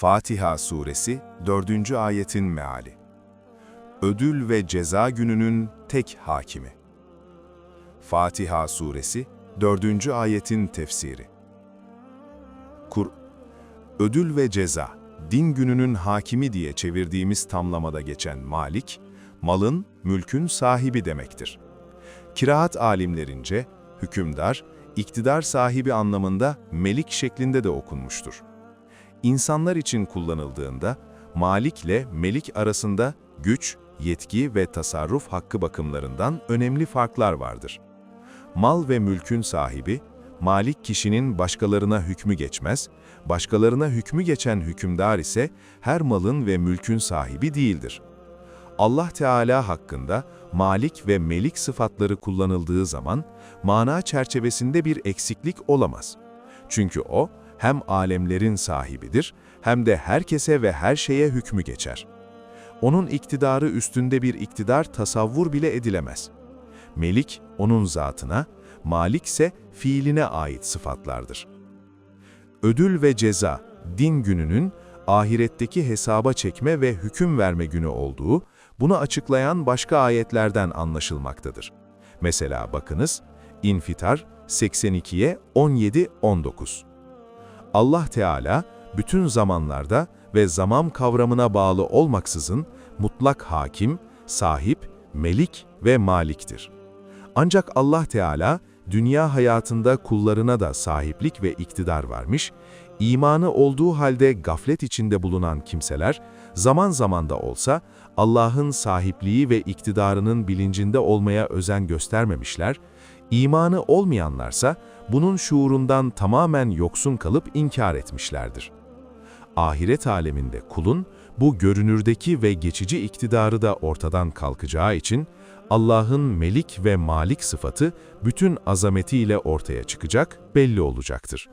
Fatiha Suresi 4. ayetin meali. Ödül ve ceza gününün tek hakimi. Fatiha Suresi 4. ayetin tefsiri. Kur Ödül ve ceza, din gününün hakimi diye çevirdiğimiz tamlamada geçen malik, malın, mülkün sahibi demektir. Kiraat alimlerince, hükümdar, iktidar sahibi anlamında melik şeklinde de okunmuştur. İnsanlar için kullanıldığında, malikle melik arasında güç, yetki ve tasarruf hakkı bakımlarından önemli farklar vardır. Mal ve mülkün sahibi, malik kişinin başkalarına hükmü geçmez, başkalarına hükmü geçen hükümdar ise her malın ve mülkün sahibi değildir. Allah Teala hakkında malik ve melik sıfatları kullanıldığı zaman mana çerçevesinde bir eksiklik olamaz. Çünkü o hem alemlerin sahibidir hem de herkese ve her şeye hükmü geçer. Onun iktidarı üstünde bir iktidar tasavvur bile edilemez. Melik onun zatına, malik ise fiiline ait sıfatlardır. Ödül ve ceza, din gününün ahiretteki hesaba çekme ve hüküm verme günü olduğu, bunu açıklayan başka ayetlerden anlaşılmaktadır. Mesela bakınız, İnfitar 82'ye 17-19. Allah Teala bütün zamanlarda ve zaman kavramına bağlı olmaksızın mutlak hakim, sahip, melik ve maliktir. Ancak Allah Teala dünya hayatında kullarına da sahiplik ve iktidar vermiş, imanı olduğu halde gaflet içinde bulunan kimseler, zaman zaman da olsa Allah'ın sahipliği ve iktidarının bilincinde olmaya özen göstermemişler, imanı olmayanlarsa bunun şuurundan tamamen yoksun kalıp inkar etmişlerdir. Ahiret aleminde kulun bu görünürdeki ve geçici iktidarı da ortadan kalkacağı için Allah'ın melik ve malik sıfatı bütün azametiyle ortaya çıkacak, belli olacaktır.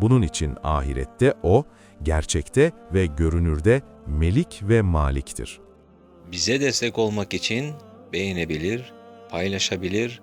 Bunun için ahirette o, gerçekte ve görünürde melik ve maliktir. Bize destek olmak için beğenebilir, paylaşabilir,